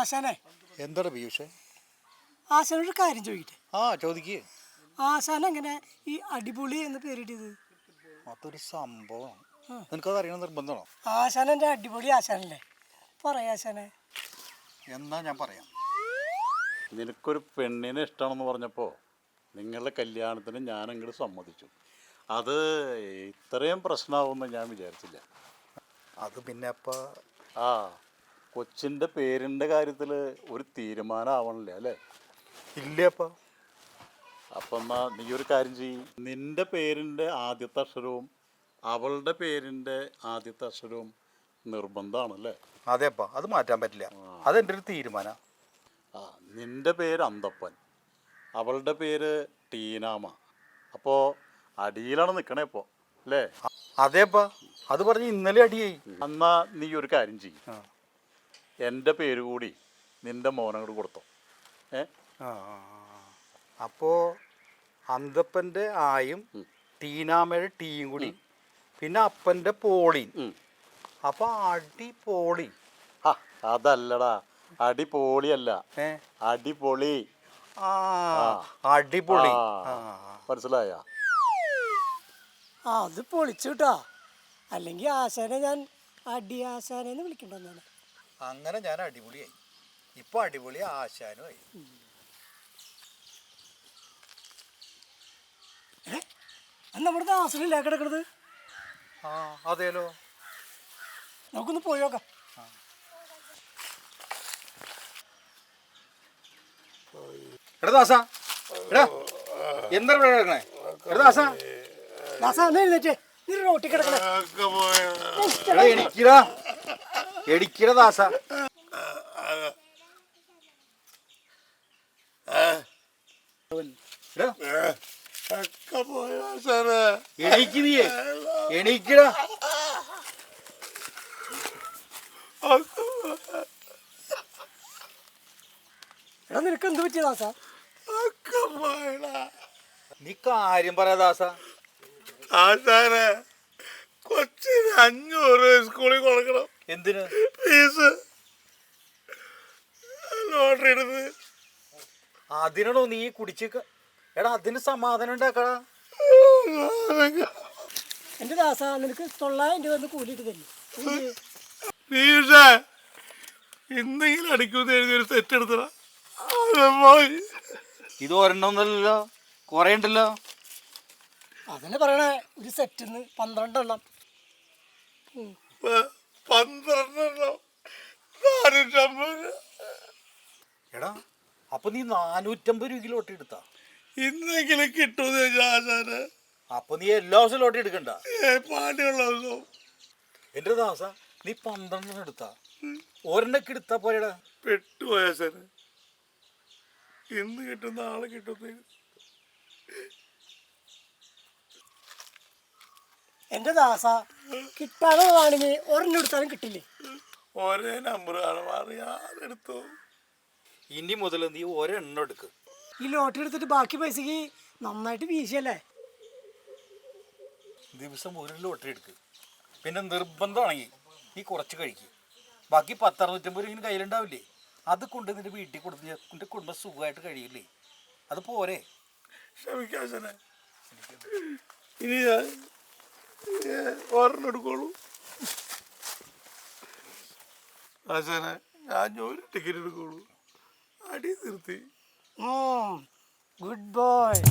ആശാനെ? എന്താണ് പീയൂഷേ? ആശാനൊരു കാര്യം ചോദിക്കട്ടെ? ആ ചോദിക്ക്. ആശാൻ എങ്ങനെ ഈ അടിപൊളി എന്ന് പേരിട്ടത്? അതൊരു സംഭവം നിനക്കത് അറിയണം നിർബന്ധമാണോ? ആശാൻ എന്റെ അടിപൊളി ആശാനല്ലേ? പറയാ ആശാനെ. എന്നാ ഞാൻ പറയാം. നിനക്കൊരു പെണ്ണിനെ ഇഷ്ടമാണെന്ന് പറഞ്ഞപ്പോൾ നിങ്ങളുടെ കല്യാണത്തിന് ഞാൻ അങ്ങോട്ട് സമ്മതിച്ചു. അത് ഇത്രയും പ്രശ്നമാവുമെന്ന് ഞാൻ വിചാരിച്ചില്ല. അത് പിന്നെ അപ്പ ആ. കൊച്ചിന്റെ പേരിന്റെ കാര്യത്തിൽ ഒരു തീരുമാനം ആവണില്ല അല്ലേ? ഇല്ല അപ്പ? എന്നാ നീ ഒരു കാര്യം ചെയ്യും. നിന്റെ പേരിന്റെ ആദ്യത്തെ അക്ഷരവും അവളുടെ പേരിന്റെ ആദ്യത്തെ അക്ഷരവും നിർബന്ധമാണല്ലേ അതെ അപ്പ അത് മാറ്റാൻ പറ്റില്ല. അതെന്റെ ഒരു തീരുമാനം? ആ നിന്റെ പേര് അന്തപ്പൻ അവളുടെ പേര് ടീനാമ. അപ്പോൾ അടിയിലാണ് നിൽക്കണേ ഇപ്പോൾ അല്ലേ? അതെ അപ്പ അത് പറഞ്ഞ് ഇന്നലെ അടിയായി. എന്നാ നീ ഒരു കാര്യം ചെയ്യും. എന്റെ പേര് കൂടി നിന്റെ മോനങ്ങോട് കൊടുത്തോ. ഏ? ആ ആ, ആ. അപ്പോ അന്തപ്പന്റെ ആയും ടീനാമയുടെ ടീയും കൂടി. പിന്നെ അപ്പന്റെ പോളി. അപ്പോൾ അപ്പൊ അടി പോളി. അതല്ലടാ. അടിപൊളിയല്ല അല്ല അടിപൊളി ആ അടിപൊളി മനസ്സിലായ? ആ അത് പൊളിച്ചു കേട്ടാ അല്ലെങ്കിൽ ആശാനെ ഞാൻ അടി ആശാനെന്ന് വിളിക്കണ്ടെന്നാണ് അങ്ങനെ ഞാൻ അടിപൊളിയായി. ഇപ്പൊ അടിപൊളി ആശാനുമായി നമ്മുടെ കിടക്കണത്? ആ അതേലോ. നമുക്കൊന്ന് പോയി നോക്കാം. എടാ ദാസ. എടാ എന്താ ഇവിടെ കിടക്കണേ? എടാ ദാസ. ദാസ ഒന്ന് എഴുന്നേറ്റേ? നീ റോട്ടിൽ കിടക്കണേ. എടാ എടിക്കടാ ദാസ. എടാ, എണീക്ക് നീ എണീക്കടാ. എടാ നിനക്ക് എന്ത് പറ്റിയ ദാസ? നീ കാര്യം പറയാ ദാസ. ആശാനെ കൊച്ചിന് അഞ്ഞൂറ് സ്കൂളിൽ കൊടുക്കണം. എന്തിന്? ഫീസ് ലോട്ടറി എടുത്ത് അതിനാണോ നീ കുടിച്ച് എടാ അതിന് സമാധാനം ഉണ്ടാക്കടാ. എന്റെ ദാസ നിനക്ക് തൊള്ളായിരം രൂപ കൂലിയിട്ട് തരും നീഷ ഇന്നെങ്കിലും അടിക്കുമെന്ന് എഴുതിയൊരു സെറ്റ് എടുത്തടാ. ഇത് ഒരെണ്ണമൊന്നല്ലോ കുറേ ഉണ്ടല്ലോ. അതന്നെ പറയണേ ഒരു സെറ്റിന്ന് പന്ത്രണ്ടെണ്ണം. പന്ത്രണ്ടെണ്ണം നാനൂറ്റമ്പത്. എടാ അപ്പൊ നീ നാനൂറ്റമ്പത് രൂപ ലോട്ടി എടുത്താ? ഇന്നെങ്കിലും കിട്ടുമെന്ന് ആശാനെ അപ്പൊ നീ എല്ലാ ദിവസവും ലോട്ടി എടുക്കണ്ട? പാടിയുള്ള ദിവസം എന്റെ ദാസ നീ പന്ത്രണ്ടെണ്ണം എടുത്താ. ഒരെണ്ണക്ക് എടുത്താ പോരടാ. പെട്ടുപോയ ആശാനെ ഇന്ന് കിട്ടും നാളെ കിട്ടും എന്റെ ദാസ കിട്ടാനുള്ളതാണെങ്കിൽ ഒരെണ്ണം എടുത്താലും കിട്ടില്ലേ? ഒരേ നമ്പർ ആണ് മാറി ഇനി മുതൽ നീ ഒരെണ്ണം എടുക്ക്. ഈ ലോട്ടറി എടുത്തിട്ട് ബാക്കി പൈസക്ക് നന്നായിട്ട് വീശിയല്ലേ? ദിവസം ഒരു ലോട്ടറി എടുക്ക്. പിന്നെ നിർബന്ധമാണെങ്കിൽ നീ കുറച്ച് കഴിക്കും. ബാക്കി പത്തറുന്നൂറ്റമ്പത് രൂപ ഇങ്ങനെ കയ്യിലുണ്ടാവില്ലേ? അത് കൊണ്ട് നിന്റെ വീട്ടിൽ കൊടുത്ത് നിന്റെ കുടുംബം സുഖമായിട്ട് കഴിയില്ലേ? അത് പോരെ. ക്ഷമിക്കാശനെ ഇനി ഒരെണ്ണം എടുക്കോളൂ ആശാനെ ഞാൻ ഒരു ടിക്കറ്റ് എടുക്കോളൂ അടി നിർത്തി. Good boy